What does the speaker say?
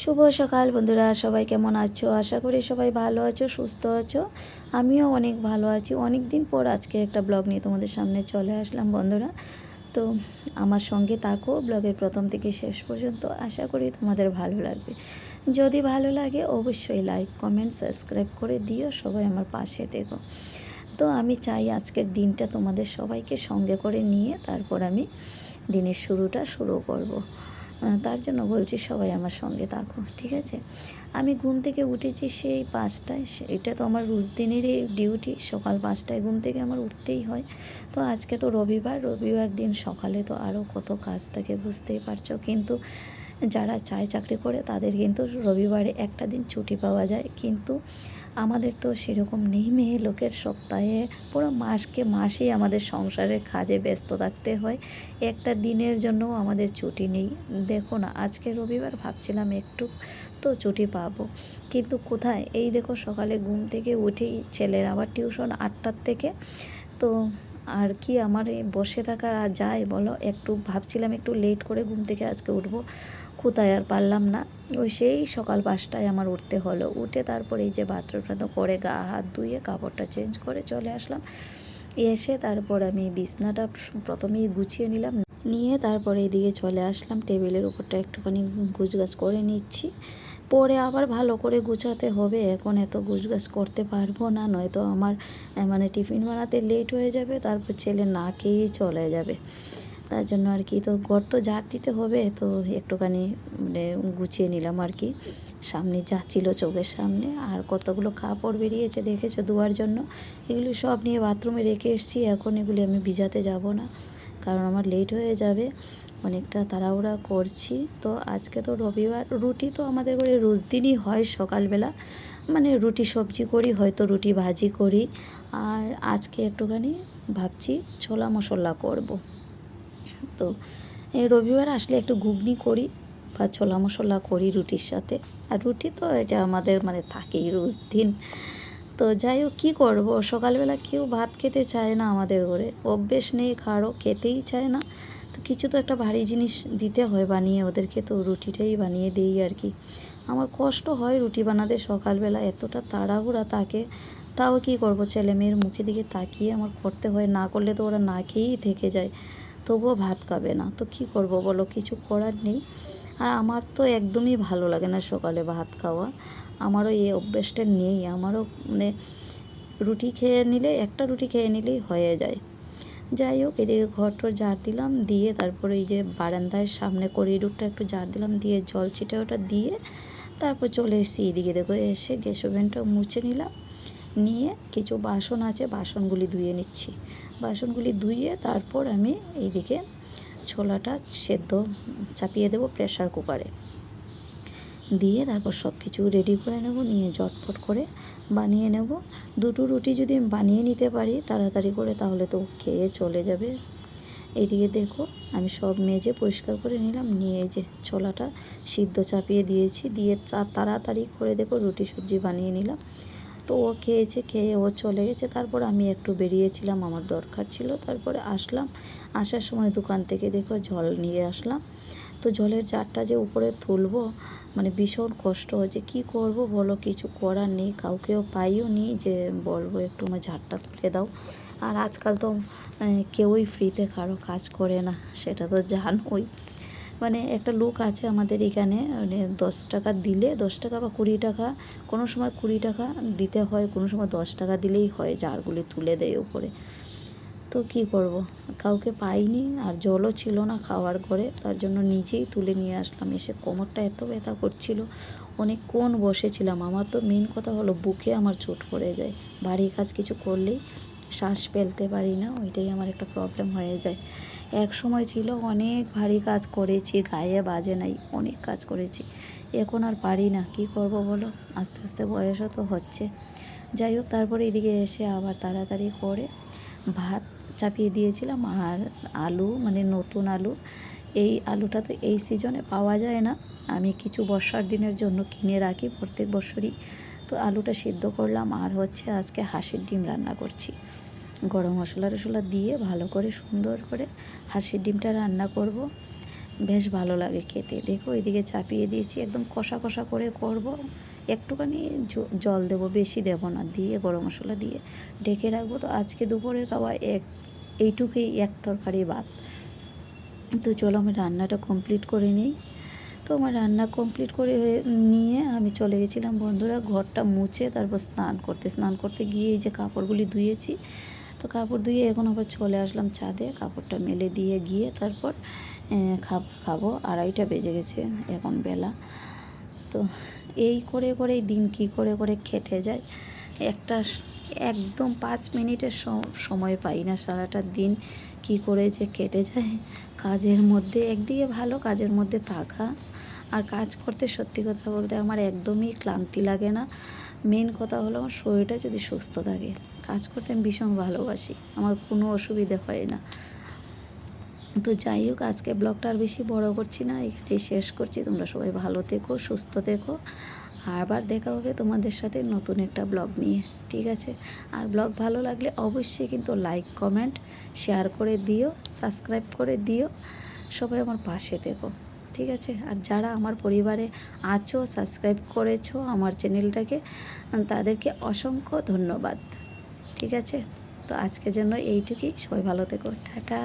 শুভ সকাল বন্ধুরা, সবাই কেমন আছো? আশা করি সবাই ভালো আছো, সুস্থ আছো। আমিও অনেক ভালো আছি। অনেক দিন পর আজকে একটা ব্লগ নিয়ে তোমাদের সামনে চলে আসলাম বন্ধুরা। তো আমার সঙ্গে থাকো, ব্লগের প্রথম থেকে শেষ পর্যন্ত আশা করি তোমাদের ভালো লাগবে। যদি ভালো লাগে অবশ্যই লাইক কমেন্ট সাবস্ক্রাইব করে দিও, সবাই আমার পাশে দেখো তো আমি চাই আজকের দিনটা তোমাদের সবাইকে সঙ্গে করে নিয়ে তারপর আমি দিনের শুরুটা শুরু করব। তার জন্য বলছি সবাই আমার সঙ্গে থাকো, ঠিক আছে? আমি ঘুম থেকে উঠেছি সেই পাঁচটায় এটা তো আমার রোজ দিনেরই ডিউটি সকাল পাঁচটায় ঘুম থেকে আমার উঠতেই হয়। তো আজকে তো রবিবার রবিবার দিন সকালে তো আরও কত কাজ থাকে বুঝতেই পারছ, কিন্তু যারা চায় চাকরি করে, তাদের কিন্তু রবিবারে একটা দিন ছুটি পাওয়া যায়। কিন্তু আমাদের তো সেরকম নেই, মেয়ে লোকের সপ্তাহে পুরো মাসকে মাসেই আমাদের সংসারের কাজে ব্যস্ত থাকতে হয়। একটা দিনের জন্য আমাদের ছুটি নেই। দেখো না, আজকে রবিবার ভাবছিলাম একটু তো ছুটি পাবো। কিন্তু কোথায়? এই দেখো সকালে ঘুম থেকে উঠেই ছেলের আবার টিউশন আটটার থেকে। তো আর কি আমার বসে থাকা যায় বলো, একটু ভাবছিলাম একটু লেট করে ঘুম থেকে আজকে উঠবো, কোথায় আর পারলাম না। ওই সেই সকাল পাঁচটায় আমার উঠতে হলো। উঠে তারপরে এই যে বাথরুমটা তো করে গা হাত ধুয়ে কাপড়টা চেঞ্জ করে চলে আসলাম। এসে তারপর আমি বিছনাটা প্রথমেই গুছিয়ে নিলাম। নিয়ে তারপরে এদিকে চলে আসলাম। টেবিলের উপরটা একটুখানি গুছগাছ করে নিচ্ছি। পরে আবার ভালো করে গুছাতে হবে। এখন এত গুছগাছ করতে পারব না, নয়তো আমার মানে টিফিন বানাতে লেট হয়ে যাবে, তারপর ছেলে না খেয়েই চলে যাবে। তার জন্য আর কি, তো ঘর তো ঝাড় দিতে হবে, তো একটুখানি মানে গুছিয়ে নিলাম আর কি। সামনে যা ছিল চোখের সামনে, আর কতগুলো কাপড় বেরিয়েছে দেখেছ ধোয়ার জন্য? এগুলি সব নিয়ে বাথরুমে রেখে এসেছি, এখন এগুলি আমি ভিজাতে যাব না, কারণ আমার লেট হয়ে যাবে। অনেকটা তাড়াহুড়া করছি। তো আজকে তো রবিবার, রুটি তো আমাদের ঘরে রোজ দিনই হয় সকালবেলা। মানে রুটি সবজি করি, হয়তো রুটি ভাজি করি। আর আজকে একটুখানি ভাবছি ছোলা মশলা করব। তো এই রবিবার আসলে একটু ঘুগনি করি বা ছোলা মশলা করি রুটির সাথে। আর রুটি তো এটা আমাদের মানে থাকেই রোজ দিন। তো যাই হোক, কী করব? সকালবেলা কেউ ভাত খেতে চায় না আমাদের ঘরে। অভ্যেস নেই, কারও খেতেই চায় না। তো কিছু তো একটা ভারী জিনিস দিতে হয় বানিয়ে, ওদেরকে তো রুটিটাই বানিয়ে দিই আর কি। আমার কষ্ট হয় রুটি বানাতে সকালবেলা, এতটা তাড়াহুড়া তাকে তাও কি করব? ছেলে মেয়ের মুখে দিকে তাকিয়ে আমার করতে হয়, না করলে তো ওরা না খেয়েই থেকে যায়, তবুও ভাত খাবে না। তো কি করব বলো, কিছু করার নেই। আর আমার তো একদমই ভালো লাগে না সকালে ভাত খাওয়া। আমারও এই অভ্যেসটা নেই, আমারও মানে রুটি খেয়ে নিলে, একটা রুটি খেয়ে নিলেই হয়ে যায়। যাই হোক, এদিকে ঘর টর ঝাড় দিলাম, দিয়ে তারপরে এই যে বারান্দায় সামনে করিডোরটা একটু ঝাড় দিলাম, দিয়ে জল ছিটে ওটা দিয়ে তারপর চলে এসেছি এদিকে। দেখো, এসে গ্যাস ওভেনটা মুছে নিলাম, নিয়ে কিছু বাসন আছে, বাসনগুলি ধুয়ে নিচ্ছি। বাসনগুলি ধুয়ে তারপর আমি এইদিকে ছোলাটা সেদ্ধ চাপিয়ে দেবো প্রেসার কুকারে দিয়ে তারপর সব কিছু রেডি করে নেব, নিয়ে ঝটপট করে বানিয়ে নেব। দুটো রুটি যদি আমি বানিয়ে নিতে পারি তাড়াতাড়ি করে তাহলে তো খেয়ে চলে যাবে। এইদিকে দেখো, আমি সব মেজে পরিষ্কার করে নিলাম, নিয়ে যে ছোলাটা সিদ্ধ চাপিয়ে দিয়েছি, দিয়ে চা- তাড়াতাড়ি করে দেখো রুটি সবজি বানিয়ে নিলাম। তো ও খেয়েছে, খেয়ে ও চলে গেছে। তারপর আমি একটু বেরিয়েছিলাম, আমার দরকার ছিল। তারপরে আসলাম, আসার সময় দোকান থেকে দেখো জল নিয়ে আসলাম। তো জলের জারটা যে উপরে তুলবো মানে ভীষণ কষ্ট হচ্ছে। কি করব বলো? কিছু করার নেই, কাউকেও পাইও নি যে বলব একটু আমার ঝাড়টা তুলে দাও। আর আজকাল তো কেউই ফ্রিতে কারও কাজ করে না, সেটা তো জানোই। মানে একটা লোক আছে আমাদের এখানে মানে দশ টাকা দিলে, দশ টাকা বা কুড়ি টাকা, কোনো সময় কুড়ি টাকা দিতে হয়, কোনো সময় দশ টাকা দিলেই হয়, জারগুলি তুলে দেয় উপরে। তো কি করব? কাউকে পাইনি আর জলও ছিল না খাওয়ার ঘরে। তার জন্য নিজেই তুলে নিয়ে আসলাম। এসে কোমরটা এত ব্যথা করছিল অনেকক্ষণ বসেছিলাম। আমার তো মেন কথা হলো বুকে আমার চোট পড়ে যায়। ভারী কাজ কিছু করলেই শ্বাস ফেলতে পারি না, ওইটাই আমার একটা প্রবলেম হয়ে যায়। এক সময় ছিল, অনেক ভারী কাজ করেছি, গায়ে বাজে নাই, অনেক কাজ করেছি। এখন আর পারি না, কি করব বলো? আস্তে আস্তে বয়সও তো হচ্ছে। যাই হোক তারপরে এদিকে এসে আবার তাড়াতাড়ি করে ভাত চাপিয়ে দিয়েছিলাম আর আলু মানে নতুন আলু। এই আলুটা তো এই সিজনে পাওয়া যায় না। আমি কিছু বর্ষার দিনের জন্য কিনে রাখি প্রত্যেক বছরই। তো আলুটা সিদ্ধ করলাম আর হচ্ছে আজকে হাঁসের ডিম রান্না করছি। গরম মশলা টশলা দিয়ে ভালো করে সুন্দর করে হাঁসের ডিমটা রান্না করব। বেশ ভালো লাগে খেতে। দেখো, এদিকে চাপিয়ে দিয়েছি। একদম কষা কষা করে করব। একটুখানি জল দেবো, বেশি দেবো না, দিয়ে গরম মশলা দিয়ে ঢেকে রাখব। তো আজকে দুপুরের খাওয়া এক, এইটুকুই, এক তরকারি ভাত। তো চলো আমি রান্নাটা কমপ্লিট করে নিই। তো আমার রান্না কমপ্লিট করে নিয়ে আমি চলে গেছিলাম বন্ধুরা, ঘরটা মুছে তারপর স্নান করতে। স্নান করতে গিয়ে এই যে কাপড়গুলি ধুয়েছি, তো কাপড় ধুয়ে এখন আবার চলে আসলাম ছাদে। কাপড়টা মেলে দিয়ে গিয়ে তারপর খাব। আড়াইটা বেজে গেছে এখন বেলা। তো এই করে করেই দিন কি করে করে কেটে যায়। একটা একদম পাঁচ মিনিটের সময় পাই না সারাটা দিন কি করে যে কেটে যায়। কাজের মধ্যে একদিকে ভালো, কাজের মধ্যে থাকা। আর কাজ করতে সত্যি কথা বলতে আমার একদমই ক্লান্তি লাগে না। মেন কথা হলো আমার শরীরটা যদি সুস্থ থাকে। কাজ করতে আমি ভীষণ ভালোবাসি। আমার কোনো অসুবিধে হয় না। তো যাই হোক, আজকে ব্লগটা আর বেশি বড় করছি না, এখানেই শেষ করছি। তোমরা সবাই ভালো থেকো, সুস্থ থেকো। আবার দেখা হবে তোমাদের সাথে নতুন একটা ব্লগ নিয়ে, ঠিক আছে? আর ব্লগ ভালো লাগলে অবশ্যই কিন্তু লাইক, কমেন্ট, শেয়ার করে দিও, সাবস্ক্রাইব করে দিও। সবাই আমার পাশে থেকো, ঠিক আছে? আর যারা আমার পরিবারে আছো, সাবস্ক্রাইব করেছ আমার চ্যানেলটাকে, তাদেরকে অসংখ্য ধন্যবাদ, ঠিক আছে? তো আজকের জন্য এইটুকুই, সবাই ভালো থেকো, টাটা।